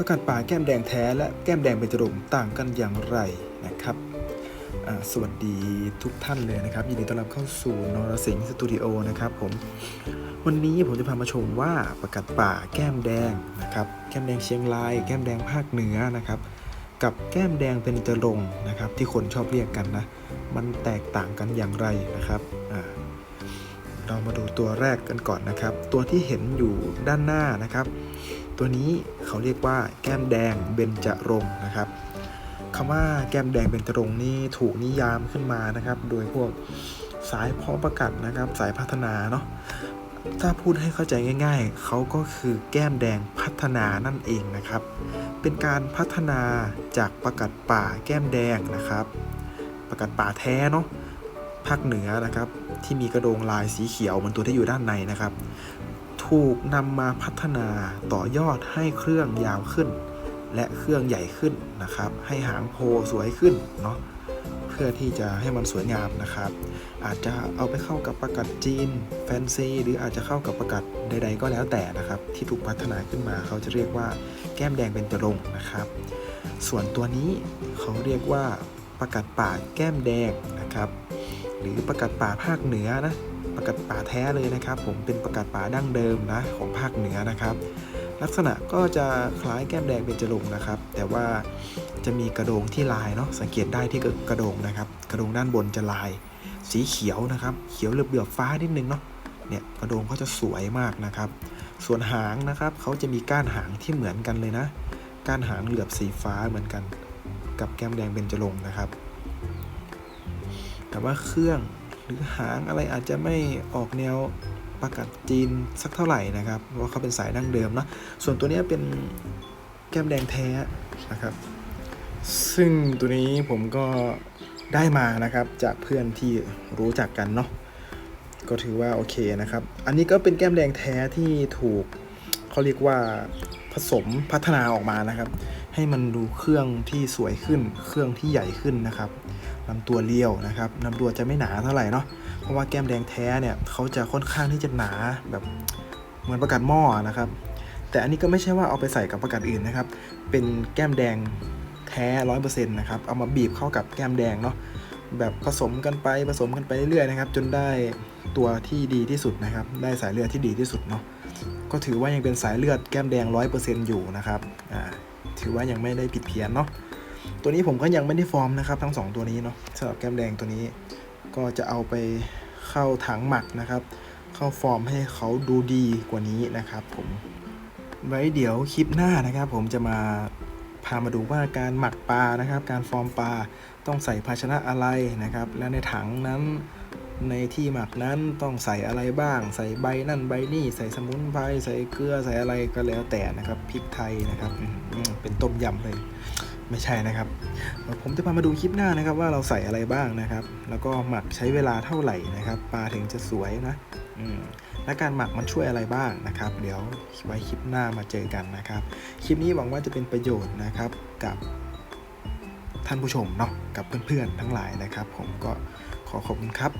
ประกาศป่าแก้มแดงแท้และแก้มแดงเบญจรงต่างกันอย่างไรนะครับสวัสดีทุกท่านเลยนะครับ ยินดีต้อนรับเข้าสู่นรสิงห์สตูดิโอนะครับผมวันนี้ผมจะพามาชมว่าประกาศป่าแก้มแดงนะครับ แก้มแดงเชียงราย แก้มแดงภาคเหนือนะครับ กับแก้มแดงเป็นจรงนะครับ ที่คนชอบเรียกกันนะ มันแตกต่างกันอย่างไรนะครับเรามาดูตัวแรกกันก่อนนะครับ ตัวที่เห็นอยู่ด้านหน้านะครับ ตัวนี้เขาเรียกว่าแก้มแดงเบญจรงนะครับคำว่าแก้มแดงเบญจรงนี่ถูกนิยามขึ้นมานะครับ โดยพวกสายเพาะประกัดนะครับ สายพัฒนาเนาะถ้าพูดให้เข้าใจง่ายๆ เขาก็คือแก้มแดงพัฒนานั่นเองนะครับ เป็นการพัฒนาจากประกัดป่าแก้มแดงนะครับ ประกัดป่าแท้เนาะภาคเหนือนะครับ ที่มีกระโดงลายสีเขียวเหมือนตัวที่อยู่ด้านในนะครับ ถูกนำมาพัฒนาต่อยอดให้เครื่องยาวขึ้น และเครื่องใหญ่ขึ้นนะครับ ให้หางโพสวยขึ้นเนาะเพื่อที่จะให้มันสวยงามนะครับ อาจจะเอาไปเข้ากับประกัดจีนแฟนซีหรืออาจจะเข้ากับประกัดใด ๆ ก็แล้วแต่นะครับ ที่ถูกพัฒนาขึ้นมาเขาจะเรียกว่าแก้มแดงเป็นจรงนะครับ ส่วนตัวนี้เขาเรียกว่าประกัดป่าแก้มแดงนะครับ หรือประกัดป่าภาคเหนือนะ ประกัดป่าแท้เลยนะครับ ผมเป็นประกัดป่าดั้งเดิมนะของภาคเหนือนะครับ ลักษณะก็จะคล้ายแก้มแดงเป็นจรงนะครับ แต่ว่าจะมีกระโดงที่ลายเนาะสังเกตได้ที่กระโดงนะครับ กระโดงด้านบนจะลาย สีเขียวนะครับ เขียวเหลือบเหลือบๆฟ้านิดนึงเนาะเนี่ยกระโดงเขาจะสวยมากนะครับ ส่วนหางนะครับเขาจะมีก้านหางที่เหมือนกันเลยนะ ก้านหางเหลือบสีฟ้าเหมือนกัน กับแก้มแดงเป็นจรงนะครับ แต่ว่าเครื่อง หรือหางอะไรอาจจะไม่ออกแนวประกัดจีนสักเท่าไหร่นะครับเพราะว่าเขาเป็นสายดั้งเดิมเนาะส่วนตัวนี้เป็นแก้มแดงแท้นะครับ ซึ่งตัวนี้ผมก็ได้มานะครับจากเพื่อนที่รู้จักกันเนาะก็ถือว่าโอเคนะครับ อันนี้ก็เป็นแก้มแดงแท้ที่ถูกเขาเรียกว่าผสมพัฒนาออกมานะครับ ให้มันดูเครื่องที่สวยขึ้น เครื่องที่ใหญ่ขึ้นนะครับ ลำตัวเรียวนะครับลำตัวจะไม่หนาเท่าไหร่เนาะเพราะว่าแก้มแดงแท้เนี่ยเขาจะค่อนข้างที่จะหนาแบบเหมือนประกัดหม้อนะครับ แต่อันนี้ก็ไม่ใช่ว่าเอาไปใส่กับประกัดอื่นนะครับ เป็นแก้มแดงแท้ร้อยเปอร์เซ็นต์นะครับเอามาบีบเข้ากับแก้มแดงเนาะแบบผสมกันไปผสมกันไปเรื่อยๆนะครับ จนได้ตัวที่ดีที่สุดนะครับ ได้สายเลือดที่ดีที่สุดเนาะก็ถือว่ายังเป็นสายเลือดแก้มแดงร้อยเปอร์เซ็นต์อยู่นะครับอ่าถือว่ายังไม่ได้ผิดเพี้ยนเนาะ ตัวนี้ผมก็ยังไม่ได้ฟอร์มนะครับทั้งสองตัวนี้เนาะสำหรับแก้มแดงตัวนี้ ก็จะเอาไปเข้าถังหมักนะครับ เข้าฟอร์มให้เขาดูดีกว่านี้นะครับ ผมไว้เดี๋ยวคลิปหน้านะครับ ผมจะมาพามาดูว่าการหมักปลานะครับ การฟอร์มปลาต้องใส่ภาชนะอะไรนะครับ และในถังนั้นในที่หมักนั้นต้องใส่อะไรบ้าง ใส่ใบนั่นใบนี่ใส่สมุนไพรใส่เกลือใส่อะไรก็แล้วแต่นะครับพริกไทยนะครับเป็นต้มยำเลย ไม่ใช่นะครับ ผมจะพามาดูคลิปหน้านะครับ ว่าเราใส่อะไรบ้างนะครับ แล้วก็หมักใช้เวลาเท่าไหร่นะครับปลาถึงจะสวยนะอืมและการหมักมันช่วยอะไรบ้างนะครับ เดี๋ยวไว้คลิปหน้ามาเจอกันนะครับ คลิปนี้หวังว่าจะเป็นประโยชน์นะครับกับท่านผู้ชมเนาะกับเพื่อนๆทั้งหลายนะครับ ผมก็ขอขอบคุณครับ